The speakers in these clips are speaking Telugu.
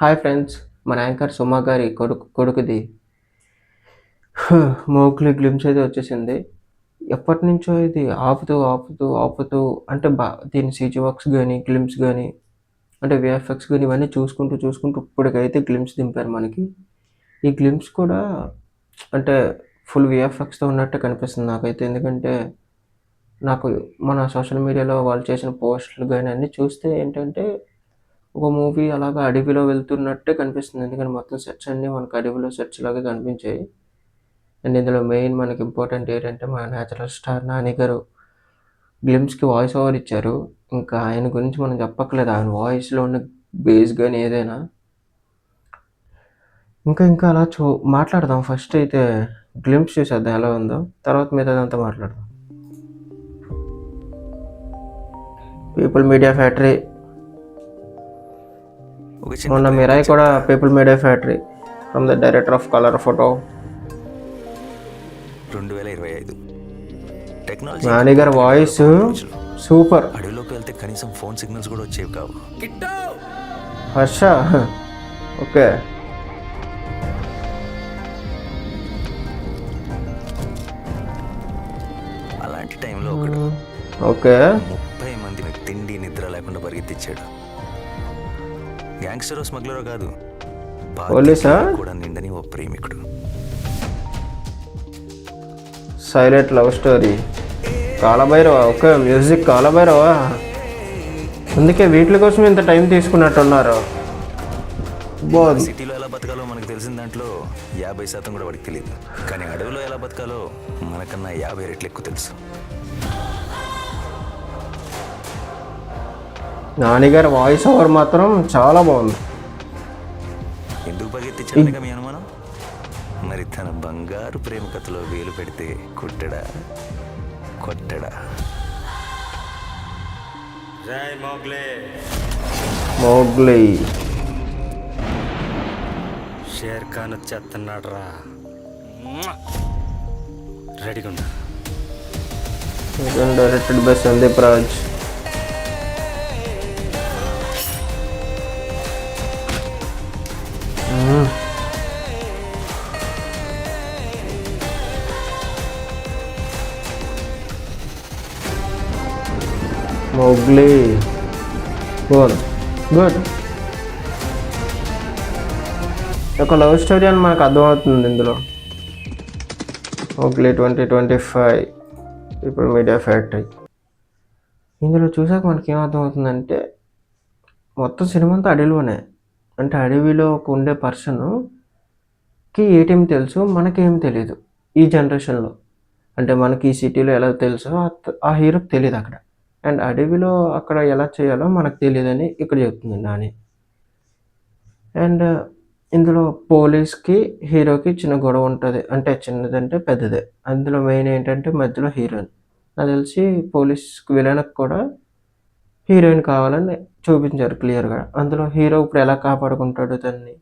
హాయ్ ఫ్రెండ్స్ మన యాంకర్ సుమా గారి కొడుకు కొడుకుది. మోగ్లీ గ్లిమ్స్ అయితే వచ్చేసింది. ఎప్పటి నుంచో ఇది ఆపుతూ ఆపుతూ ఆపుతూ అంటే బా దీని సీజీ వర్క్స్ కానీ గ్లిమ్స్ కానీ అంటే విఎఫ్ఎక్స్ కానీ ఇవన్నీ చూసుకుంటూ చూసుకుంటూ ఇప్పటికైతే గ్లిమ్స్ దింపారు మనకి. ఈ గ్లిమ్స్ కూడా అంటే ఫుల్ విఎఫ్ఎక్స్తో ఉన్నట్టు కనిపిస్తుంది నాకైతే. ఎందుకంటే నాకు మన సోషల్ మీడియాలో వాళ్ళు చేసిన పోస్టులు కానీ అన్నీ చూస్తే ఏంటంటే ఒక మూవీ అలాగా అడవిలో వెళ్తున్నట్టే కనిపిస్తుంది. ఎందుకంటే మొత్తం సెట్స్ అన్నీ మనకు అడవిలో సెట్స్ లాగా కనిపించాయి. అండ్ ఇందులో మెయిన్ మనకి ఇంపార్టెంట్ ఏంటంటే మన న్యాచురల్ స్టార్ నాని గారు గ్లిమ్స్కి వాయిస్ ఓవర్ ఇచ్చారు. ఇంకా ఆయన గురించి మనం చెప్పక్కర్లేదు. ఆయన వాయిస్లో ఉన్న బేస్ కానీ ఏదైనా. ఇంకా ఇంకా అలా చూ మాట్లాడదాం. ఫస్ట్ అయితే గ్లిమ్స్ చూసేద్దాం ఎలా ఉందో. తర్వాత మిగతాదంతా మాట్లాడదాం. పీపుల్ మీడియా ఫ్యాక్టరీ ఒక మొన్న చిన్న మిరాయి కూడా people media factory from the director of colour photo రెండు వేల ఇరవై ఐదు. టెక్నాలజీ నాని గారి వాయిస్ సూపర్ అడవిలోకి వెళ్తే కనీసం ఫోన్ సిగ్నల్స్ కూడా వచ్చేవి కావు. హర్ష ఓకే. అలాంటి టైంలో ఒకడు ఓకే. ముప్పై మందిని తిండి నిద్ర లేకుండా పరిగెత్తించాడు గ్యాంగ్స్టర్ స్మగ్లరో కాదు. పోలీసా? కూడా నిండని ఓ ప్రేమికుడు. Silent love story Kalabhairava okay music Kalabhairava. అందుకే వీటి కోసం ఇంత టైం తీసుకున్నట్టున్నారు. బాగుంది. సిటీలో ఎలా బతకాలో మనకు తెలిసిన దాంట్లో యాభై శాతం కూడా వాడికి తెలియదు కానీ అడవిలో ఎలా బతకాలో మనకన్నా యాభై రెట్లు ఎక్కువ తెలుసు. నానిగారి వాయిస్ ఓవర్ మాత్రం చాలా బాగుంది. ఎందుకు పరిగెత్తించాడు మీ అనుమానం? మరి తన బంగారు ప్రేమ కథలో వేలు పెడితే కొట్టడా? కొట్టడా? జై మోగ్లే. మోగ్లీ. షేర్ ఖాన్ వచ్చేస్తున్నాడు రా రెడీగా ఉన్నా directed by Sandeep Raj. Mowgli bone good ఒక లవ్ స్టోరీ అని మనకు అర్థమవుతుంది ఇందులో. మోగ్లీ ట్వంటీ ట్వంటీ ఫైవ్ ఇప్పుడు మీడియా ఫ్యాక్టరీ ఇందులో చూసాక మనకి ఏమర్థమవుతుందంటే మొత్తం సినిమా అంతా అడవిలోనే. అంటే అడవిలో ఒక ఉండే పర్సన్కి ఏటీఎం తెలుసు మనకేం తెలియదు ఈ జనరేషన్లో అంటే మనకి ఈ సిటీలో ఎలా తెలుసో ఆ- ఆ హీరోకి తెలియదు అక్కడ. అండ్ అడవిలో అక్కడ ఎలా చేయాలో మనకు తెలియదని ఇక్కడ చెప్తుంది నాని. అండ్ ఇందులో పోలీస్కి హీరోకి చిన్న గొడవ ఉంటుంది. అంటే చిన్నదంటే పెద్దదే. అందులో మెయిన్ ఏంటంటే మధ్యలో హీరోయిన్. నాకు తెలిసి పోలీస్కి విలన్కి కూడా హీరోయిన్ కావాలని చూపించారు క్లియర్గా. అందులో హీరో ఇప్పుడు ఎలా కాపాడుకుంటాడు దాన్ని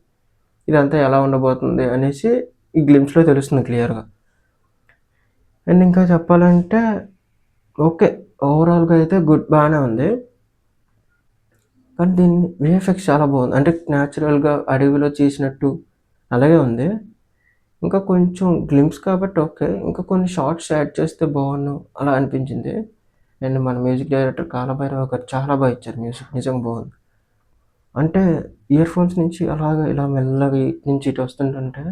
ఇదంతా ఎలా ఉండబోతుంది అనేసి ఈ గ్లిమ్స్లో తెలుస్తుంది క్లియర్గా. అండ్ ఇంకా చెప్పాలంటే ఓకే ఓవరాల్గా అయితే గుడ్ బాగానే ఉంది. కానీ దీన్ని విఎఫ్ఎక్స్ చాలా బాగుంది. అంటే న్యాచురల్గా అడవిలో చేసినట్టు అలాగే ఉంది. ఇంకా కొంచెం గ్లిమ్స్ కాబట్టి ఓకే ఇంకా కొన్ని షార్ట్స్ యాడ్ చేస్తే బాగున్నావు అలా అనిపించింది. అండ్ మన మ్యూజిక్ డైరెక్టర్ కాలభైరవ గారు చాలా బాగా ఇచ్చారు మ్యూజిక్ నిజంగా బాగుంది. అంటే ఇయర్ ఫోన్స్ నుంచి అలాగ ఇలా మెల్లగా నుంచి ఇటు వస్తుంటుంటే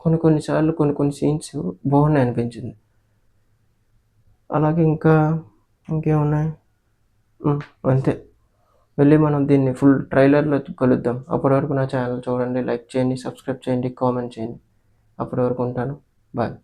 కొన్ని కొన్నిసార్లు కొన్ని కొన్ని సీన్స్ బాగున్నాయి అనిపించింది. అలాగే ఇంకా ఇంకేమున్నాయి? అంతే. వెళ్ళి మనం దీన్ని ఫుల్ ట్రైలర్లో కలుద్దాం. అప్పటి వరకు నా ఛానల్ చూడండి లైక్ చేయండి సబ్స్క్రైబ్ చేయండి కామెంట్ చేయండి. అప్పటి వరకు ఉంటాను. బాయ్